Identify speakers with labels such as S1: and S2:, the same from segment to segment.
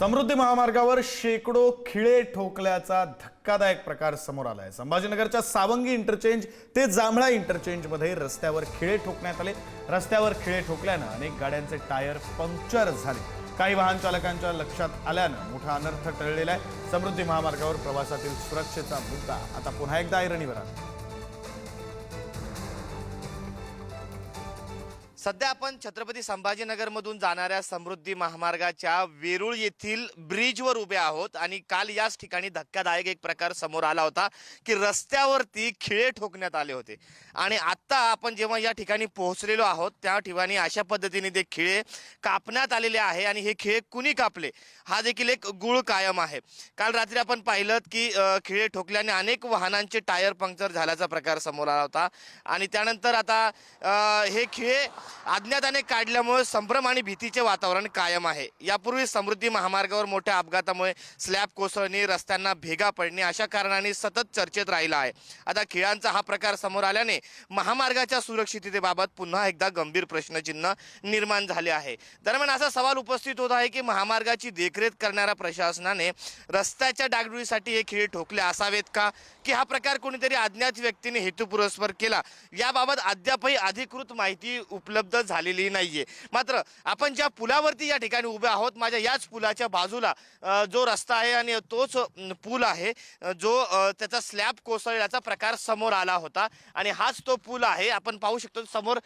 S1: समृद्धी महामार्गावर शेकडो खिळे ठोकल्याचा धक्कादायक प्रकार समोर आलाय. संभाजीनगरच्या सावंगी इंटरचेंज ते जांभळा इंटरचेंजमध्ये रस्त्यावर खिळे ठोकण्यात आले. रस्त्यावर खिळे ठोकल्यानं अनेक गाड्यांचे टायर पंक्चर झाले. काही वाहन चालकांच्या लक्षात आल्यानं मोठा अनर्थ टळलेला आहे. समृद्धी महामार्गावर प्रवासातील सुरक्षेचा मुद्दा आता पुन्हा एकदा ऐरणीवर आला.
S2: सध्या आपण छत्रपती संभाजीनगरमधून जाणाऱ्या समृद्धी महामार्गाच्या वेरूळ येथील ब्रिजवर उभे आहोत आणि काल याच ठिकाणी धक्कादायक एक प्रकार समोर आला होता की रस्त्यावरती खिळे ठोकण्यात आले होते. आणि आत्ता आपण जेव्हा या ठिकाणी पोहोचलेलो आहोत त्या ठिकाणी अशा पद्धतीने ते खिळे कापण्यात आलेले आहे आणि हे खिळे कुणी कापले हा देखील एक गुळ कायम आहे. काल रात्री आपण पाहिलं की खिळे ठोकल्याने अनेक वाहनांचे टायर पंक्चर झाल्याचा प्रकार समोर आला होता. आणि त्यानंतर आता हे खिळे अज्ञाताने काढल्यामुळे संभ्रम आणि भीतीचे वातावरण कायम आहे. यापूर्वी समृद्धी महामार्गावर मोठ्या अपघातामुळे स्लॅब कोसळणे रस्त्यांना भेगा पडणे अशा कारणाने सतत चर्चेत राहिला आहे. आता खिळांचा हा प्रकार समोर आल्याने महामार्गाच्या सुरक्षिततेबाबत पुन्हा एकदा गंभीर प्रश्नचिन्ह निर्माण झाले आहे. दरम्यान असा सवाल उपस्थित होत आहे की महामार्गाची देखरेख करणाऱ्या प्रशासनाने रस्त्याच्या डागडुळीसाठी हे खिळे ठोकले असावेत का? की हा प्रकार कोणीतरी अज्ञात व्यक्तीने हेतुपुरस्पर केला? याबाबत अद्यापही अधिकृत माहिती उपलब्ध उपलब्ध झालेली नाहीये. मात्र आपण ज्या पुलावरती या ठिकाणी उभे आहोत माझ्या याच पुलाच्या बाजूला जो रस्ता आहे आणि तोच पूल आहे जो त्याचा स्लॅब कोसळल्याचा प्रकार समोर आला होता. आणि हाच तो पूल आहे. आपण पाहू शकतो समोर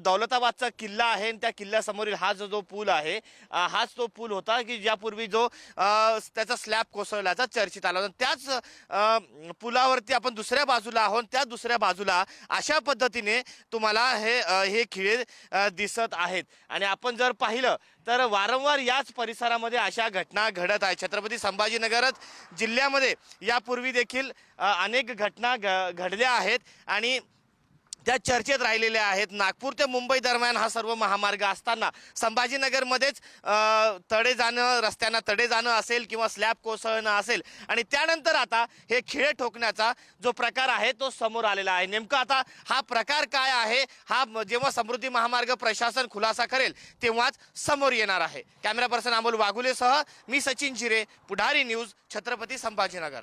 S2: दौलताबादचा किल्ला आहे आणि त्या किल्ल्यासमोरील हा जो जो पूल आहे हाच तो पूल होता की ज्यापूर्वी जो त्याचा स्लॅब कोसळल्याचा चर्चित आला होता. त्याच पुलावरती आपण दुसऱ्या बाजूला आहोत. त्या दुसऱ्या बाजूला अशा पद्धतीने तुम्हाला हे हे खिळे दिसत आहेत. आणि आपण जर पाहिलं तर वारंवार याच परिसरामध्ये अशा घटना घडत आहेत. छत्रपती संभाजीनगरच जिल्ह्यामध्ये यापूर्वी देखील अनेक घटना घ घडल्या आहेत. आणि त्या चर्चेत राहिलेल्या आहेत नागपूर ते मुंबई दरम्यान हा सर्व महामार्ग असताना संभाजीनगरमध्येच तडे जाणं रस्त्यांना तडे जाणं असेल किंवा स्लॅब कोसळणं असेल. आणि त्यानंतर आता हे खिळे ठोकण्याचा जो प्रकार आहे तो समोर आलेला आहे. नेमकं आता हा प्रकार काय आहे? हा जेव्हा समृद्धी महामार्ग प्रशासन खुलासा करेल तेव्हाच समोर येणार आहे. कॅमेरा पर्सन अमोल वाघुलेसह मी सचिन जिरे पुढारी न्यूज छत्रपती संभाजीनगर.